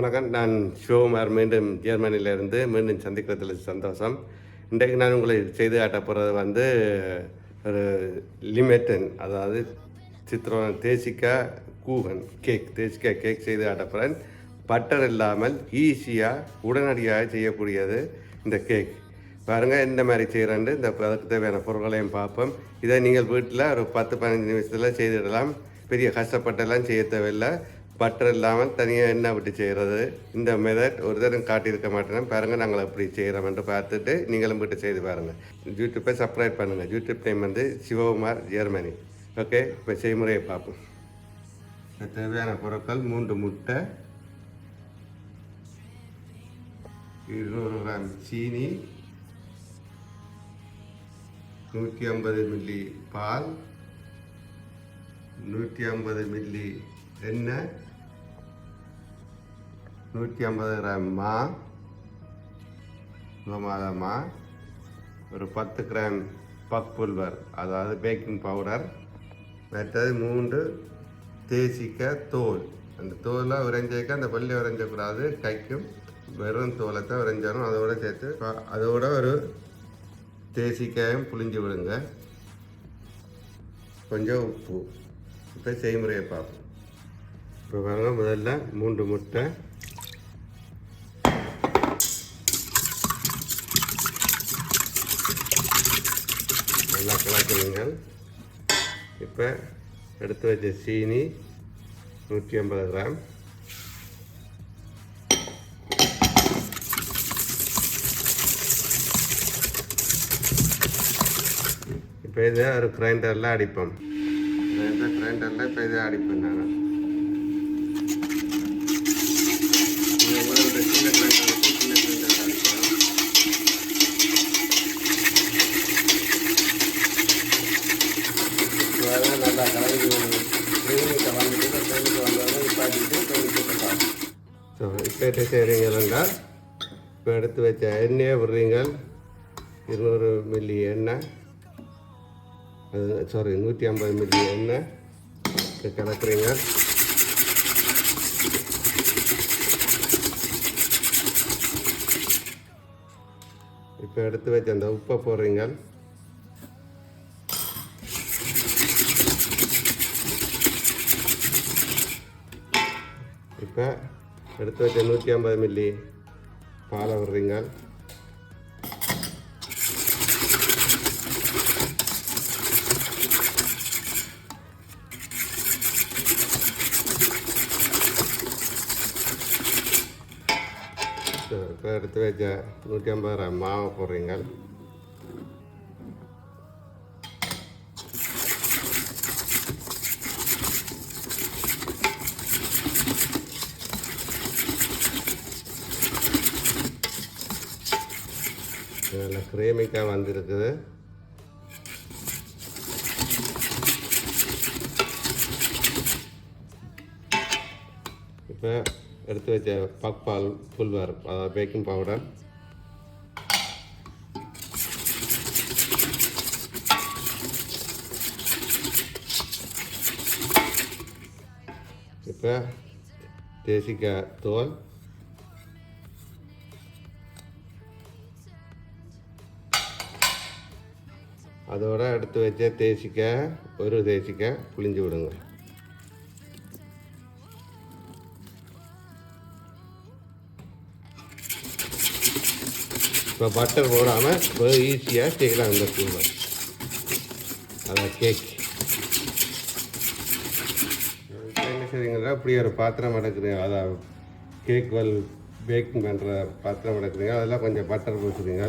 வணக்கம். நான் சிவகுமார். மீண்டும் ஜெர்மனியிலிருந்து மீண்டும் சந்திக்கிறதுல சந்தோஷம். இன்றைக்கு நான் உங்களை செய்து காட்ட போகிறது வந்து ஒரு லிமிட்டன் அதாவது சித்திரம் தேசிக்கா கூகன் கேக் தேசிக்கா கேக் செய்து காட்ட போகிறேன் பட்டர் இல்லாமல் ஈஸியாக உடனடியாக செய்யக்கூடியது இந்த கேக். பாருங்கள் எந்த மாதிரி செய்கிறேன்னு இந்த அதுக்கு தேவையான பொருட்களையும் பார்ப்போம். இதை நீங்கள் வீட்டில் ஒரு பத்து பதினஞ்சு நிமிஷத்தில் செய்துவிடலாம் பெரிய கஷ்டப்பட்டெல்லாம் செய்ய தேவையில்லை. பட்டர் இல்லாமல் தனியாக எண்ணெய் விட்டு செய்கிறது இந்த மெதட் ஒரு காட்டியிருக்க மாட்டேன். பாருங்கள் நாங்கள் எப்படி செய்கிறோம்னு பார்த்துட்டு நீங்களும் போட்டு செய்து பாருங்கள் யூடியூப்பை சப்ஸ்கிரைப் பண்ணுங்கள் யூடியூப் டைம் வந்து சிவகுமார் ஜெர்மனி. ஓகே இப்போ செய்முறையை பார்ப்போம். தேவையான பொருட்கள் மூன்று முட்டை இருநூறு கிராம் சீனி நூற்றி ஐம்பது மில்லி பால் நூற்றி ஐம்பது மில்லி எண்ணெய் நூற்றி ஐம்பது கிராம் மா. மா ஒரு பத்து கிராம் பக் புல்வர் அதாவது பேக்கிங் பவுடர். மற்றது மூன்று தேசிக்க தோல். அந்த தோலை உறைஞ்சிக்க அந்த பள்ளி உறைஞ்சக்கூடாது. கைக்கும் வெறும் தோலை தான் உறைஞ்சாலும் அதோட சேர்த்து அதோட ஒரு தேசிக்காயும் புளிஞ்சு விடுங்க. கொஞ்சம் உப்பு. இப்போ செய்முறையை பார்ப்போம். இப்போ பாருங்கள் முதல்ல மூன்று முட்டை. நல்லா கலக்குறீங்கள் இப்போ எடுத்து வச்ச சீனி நூற்றி ஐம்பது கிராம். இப்போ இதை ஒரு கிரைண்டரில் அடிப்போம். கிரைண்டரில் இப்போ இதை அடிப்பேன் நான் பேட்டை செய்கிறீங்க என்றால் இப்போ எடுத்து வச்ச எண்ணெயை விடுறீங்க இருநூறு மில்லி எண்ணெய். அது சாரி நூற்றி ஐம்பது மில்லி எண்ணெய். இப்போ கலக்குறீங்க. இப்போ எடுத்து வச்ச அந்த உப்பை போடுறீங்க இப்போ எடுத்து வச்ச நூற்றி ஐம்பது மில்லி பாலை விடுறீங்க இப்போ எடுத்து வச்ச நூற்றி ஐம்பது கிராம் மாவை போடுறீங்க இதில் கிரேமிக்காக வந்திருக்குது. இப்போ எடுத்து வச்ச பக்பால் புல்வர் அதாவது பேக்கிங் பவுடர் இப்போ தேசிக்காய் தோல். அதோட எடுத்து வச்ச தேசிக்க ஒரு தேசிக்க புளிஞ்சு விடுங்க. இப்போ பட்டர் போடாமல் ஈஸியாக செய்யலாம் இந்த கூழ். அதான் கேக் என்ன செய்றீங்கன்னா இப்படி ஒரு பாத்திரம் எடுக்கிறீங்க அதான் கேக் வல் பேக்கிங் பண்ணுற பாத்திரம் எடுக்கிறீங்க அதெல்லாம் கொஞ்சம் பட்டர் பூசுறீங்க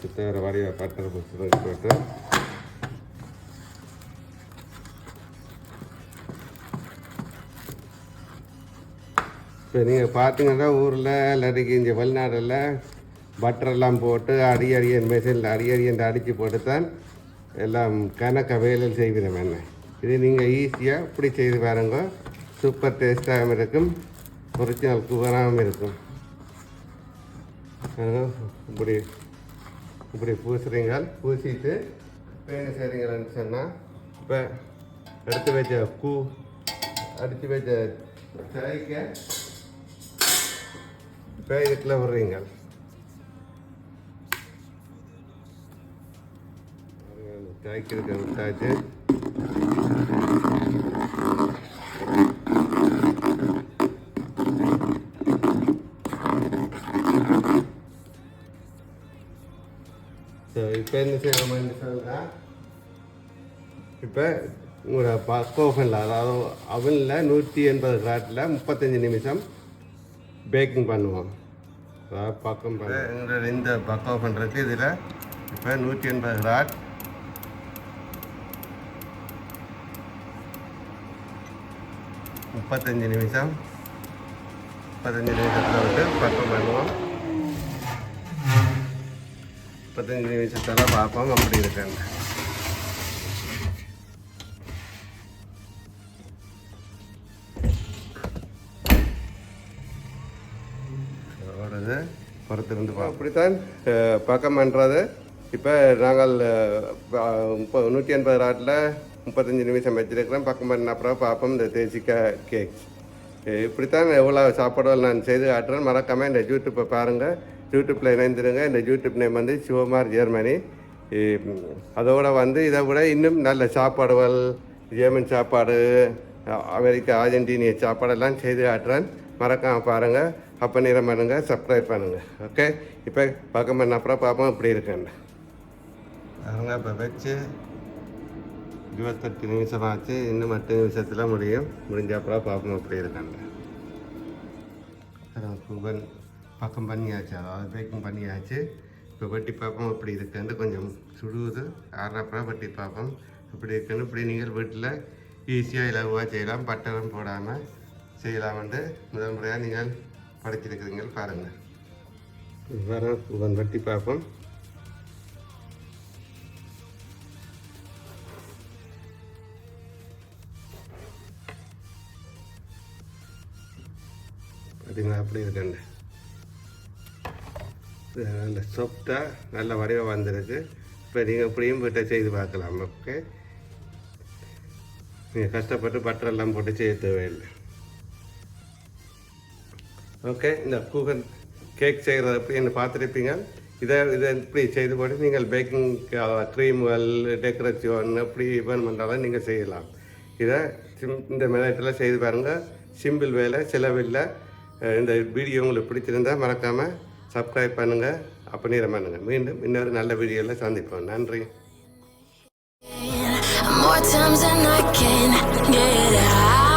சித்தவர வரைய பட்டர் பூசுறது போட்டு. இப்போ நீங்கள் பார்த்தீங்கன்னா ஊரில் இல்லாட்டிக்கு இங்கே வெளிநாடில் பட்டரெல்லாம் போட்டு அடி அடியன் மெஷினில் அடி அடியன் அடித்து போட்டு தான் எல்லாம் கணக்க வேலையில் செய்கிறோம் என்ன இது நீங்கள் ஈஸியாக இப்படி செய்து பாருங்க. சூப்பர் டேஸ்ட்டாகவும் இருக்கும். ஒரிஜினல் குவராகவும் இருக்கும். இப்படி இப்படி பூசுறீங்க பூசிட்டு இப்போ என்ன செய்கிறீங்கன்னு சொன்னால் இப்போ எடுத்து வச்ச பூ அடித்து வச்ச தேய்க்க இப்போ இதுக்குள்ள விடுறீங்க தேய்க்கிறதுக்கு விட்டாச்சு. ஸோ இப்போ என்ன செய்யணும்னு சொல்லுங்கள் இப்போ உங்களோட பக்கோஃபனில் அதாவது அவனில் நூற்றி எண்பது கிராட்டில் முப்பத்தஞ்சு நிமிஷம் பேக்கிங் பண்ணுவோம் அதாவது பக்கம் உங்களோட இந்த பக்கம் பண்ணுறதுக்கு இதில் இப்போ நூற்றி எண்பது கிராட் முப்பத்தஞ்சு நிமிஷம் முப்பத்தஞ்சு நிமிஷத்தில் வந்து பக்கம் பண்ணுவோம் முப்பத்தஞ்சு நிமிஷத்தில் பார்ப்போம் அப்படி இருக்காங்க. பொறுத்திருந்து அப்படித்தான் பக்கம் பண்ணுறது இப்போ நாங்கள் அஹ், நூற்றி எண்பது ராட்டில் முப்பத்தஞ்சு நிமிஷம் வச்சிருக்கிறோம். பக்கம் பண்ண அப்புறம் பார்ப்போம் இந்த தேசிக்கா கேக்ஸ் இப்படித்தான் எவ்வளோ சாப்பாடுகள் நான் செய்து காட்டுறேன். மறக்காமல் இந்த யூடியூப்பை பாருங்கள் யூடியூப்பில் இணைந்துருங்க. இந்த யூடியூப் நேம் வந்து சிவமார் ஜெர்மனி. அதோடு அதோட வந்து இதை விட இன்னும் நல்ல சாப்பாடுகள் ஜெர்மன் சாப்பாடு அமெரிக்கா அர்ஜென்டினிய சாப்பாடெல்லாம் செய்து காட்டுறேன். மறக்காமல் பாருங்கள் அப்போ நேரம் பண்ணுங்கள் சப்ஸ்கிரைப் பண்ணுங்கள் ஓகே இப்போ பக்கம் பண்ண அப்புறம் பார்ப்போம். இப்படி இருக்கேன். அவங்க இப்போ வச்சு இருபத்தெட்டு நிமிஷம் ஆச்சு. இன்னும் எட்டு நிமிஷத்தில் முடியும். முடிஞ்ச அப்புறம் பார்ப்போம். இப்படி இருக்கேன். குபன் பக்கம் பண்ணியாச்சு அதாவது பேக்கிங் பண்ணியாச்சு. இப்போ வட்டி பார்ப்போம் இப்படி இருக்குன்னு கொஞ்சம் சுடுவது ஆறாப்பா வட்டி பார்ப்போம் இப்படி இருக்குன்னு இப்படி நீங்கள் வீட்டில் ஈஸியாக இலகுவாக செய்யலாம். பட்டரம் போடாமல் செய்யலாம்னு முதல் முறையாக நீங்கள் படைச்சிருக்கிறீங்க பாருங்கள் வர வட்டி பார்ப்போம். பார்த்தீங்களா அப்படி இருக்கண்டு நல்ல சாஃப்டாக நல்ல வடிவாக வந்திருக்கு. இப்போ நீங்கள் இப்படியும் வீட்டை செய்து பார்க்கலாம் ஓகே நீங்கள் கஷ்டப்பட்டு பட்டர் எல்லாம் போட்டு செய்ய தேவையில்லை. ஓகே இந்த கூகன் கேக் செய்கிறது எப்படின்னு பார்த்துருப்பீங்க? இதை இதை இப்படி செய்து போட்டு நீங்கள் பேக்கிங் க்ரீம்கள் டெக்கரேஷன் எப்படி பண்ணாலும் நீங்கள் செய்யலாம். இதை சிம் இந்த மெனட்டில் செய்து பாருங்கள் சிம்பிள் வேலை செலவில்லை. இந்த வீடியோ உங்களுக்கு பிடிச்சிருந்தா மறக்காமல் சப்ஸ்கிரைப் பண்ணுங்கள் அப்படி பண்ணுங்கள் மீண்டும் இன்னொரு நல்ல வீடியோவில் சந்திப்போம். நன்றி. More times than I can get